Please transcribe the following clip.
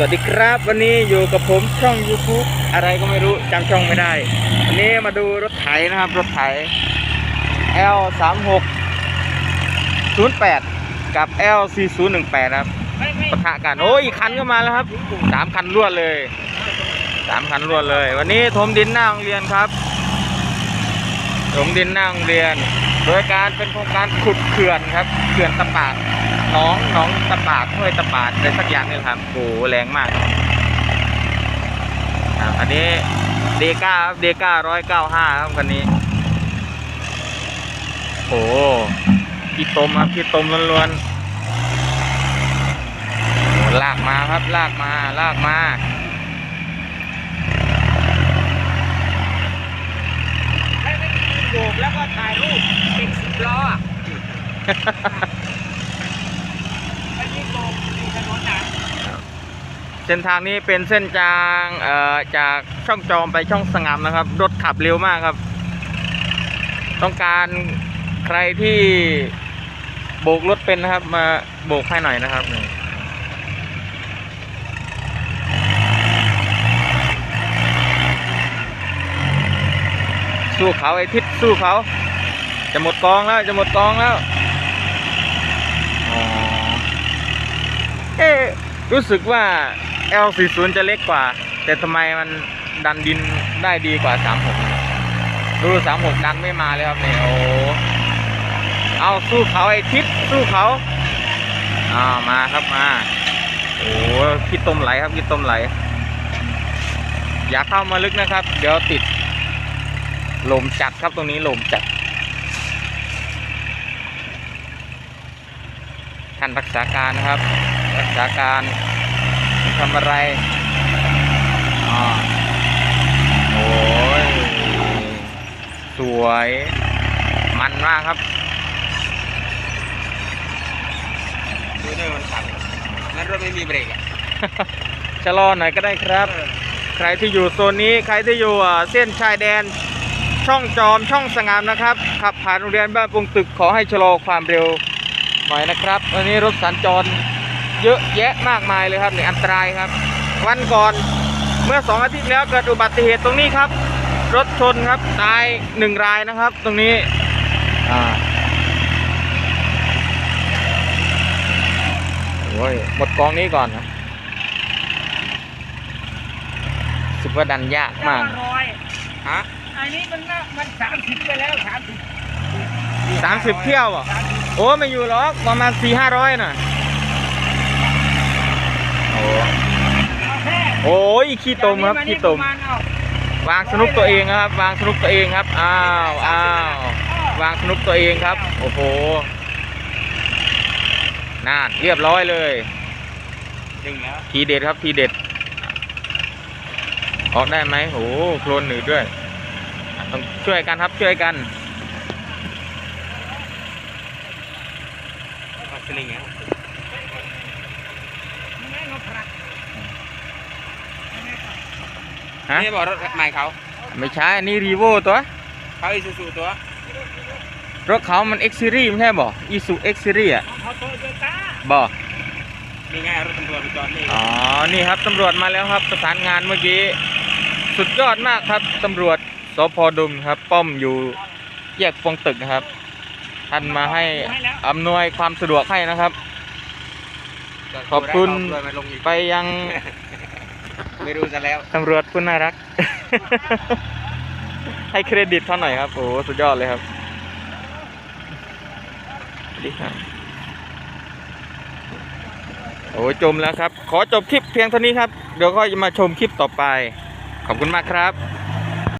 วัสดีครับวันนี้อยู่กับผมช่อง YouTube อะไรก็ไม่รู้จำช่องไม่ได้ วันนี้มาดูรถไถนะครับ รถไถ L 3 6 0 8 กับ L 4 0 1 8ครับปะทะกันโอ้ยอีกคันก็มาแล้วครับสามคันรวดเลยสามคันรวดเลย วันนี้ถมดินหน้าโรงเรียนครับถมดินหน้าโรงเรียน โดยการเป็นโครงการขุดเขื่อนครับเขื่อนตะปาด น้องน้องตะปาดห้วยตะปาดอะไรสักอย่างนี่ครับโอ้โหแรงมากอันนี้เดก้าครับเดก้าร้อยเก้าห้าครับคันนี้โอ้โหพี่ตมครับพี่ตมล้วนๆลากมาครับลากมาลากมาให้ไปโบกแล้วก็ถ่ายรูปติดสิบล้ออะไปยิงโบกที่ถนนหนัง เส้นทางนี้เป็นเส้นจางเอ่อจากช่องจอมไปช่องสงามนะครับ รถขับเร็วมากครับ ต้องการใครที่โบกรถเป็นนะครับ มาโบกให้หน่อยนะครับสู้เขาไอ้ทิศสู้เขา จะหมดกองแล้ว จะหมดกองแล้วอ๋อเอ๊รู้สึกว่า L40 จะเล็กกว่า แต่ทำไมมันดันดินได้ดีกว่า 36 ดู 36 ดันไม่มาเลยครับเนี่ยโอ้เอาสู้เขาไอ้ทิศสู้เขาอ้าวมาครับมา โอ้ขี้ต้มไหลครับขี้ต้มไหล อย่าเข้ามาลึกนะครับ เดี๋ยวติดลมจัดครับตรงนี้ลมจัด ท่านรักษาการนะครับ รักษาการ ทำอะไรอ่าโอ้ยสวยมันมากครับดูด้วยมันขับงั้นรถไม่มีเบรกอะชะลอหน่อยก็ได้ครับ ใครที่อยู่โซนนี้ใครที่อยู่อ่าเส้นชายแดนช่องจอมช่องสงามนะครับ ขับผ่านโรงเรียนบ้านปงตึกขอให้ชะลอความเร็วหน่อยนะครับวันนี้รถสัญจร เยอะแยะมากมายเลยครับนี่อันตรายครับ วันก่อนเมื่อสองอาทิตย์แล้วเกิดอุบัติเหตุตรงนี้ครับ รถชนครับตายหนึ่งรายนะครับ ตรงนี้อ่าโอ้ยหมดกองนี้ก่อนนะรู้สึกว่าดันยากมากร้อยฮะอันนี้มันน่ามันสามสิบไปแล้วสามสิบสามสิบเที่ยวอะโอ้ไม่อยู่หรอกประมาณสี่ห้าร้อยน่ะ โอ้ เอาแค่ โอ้ยขี้ตมครับขี้ตมจากนี้านี่ประาณเอาวางสนุกตัวเองครับ วางสนุกตัวเองครับอ้าวอ้าววางสนุกตัวเองครับ โอ้โหน่านเรียบร้อยเลยดึงแล้วทีเด็ดครับทีเด็ด ออกได้ไหมโอ้โหโคลนหนืดด้วยต้องช่วยกันครับช่วยกันเอาสลิงอะไม่เอาพระ ฮะนี่บอกรถใหม่เขาไม่ใช่อันนี่รีโวตัวเขาอีซูซูตัว รถเขามัน X Series ไม่ใช่บ่อีซู X Series อะเขาโตโยต้าบ่นี่ไงรถตำรวจไปจอดนี่อ๋อ นี่ครับตำรวจมาแล้วครับประสานงานเมื่อกี้ สุดยอดมากครับตำรวจสพดุมครับ ป้อมอยู่แยกปงตึกนะครับท่านมาให้อำนวยความสะดวกให้นะครับ ขอบคุณด้วยมาลงอีกไปยัง ไม่รู้ซะแล้วตำรวจผู้น่ารัก ให้เครดิตเขาหน่อยครับ โอ้สุดยอดเลยครับดีครับ โอ้ยจมแล้วครับ ขอจบคลิปเพียงเท่านี้ครับ เดี๋ยวก็จะมาชมคลิปต่อไป ขอบคุณมากครับ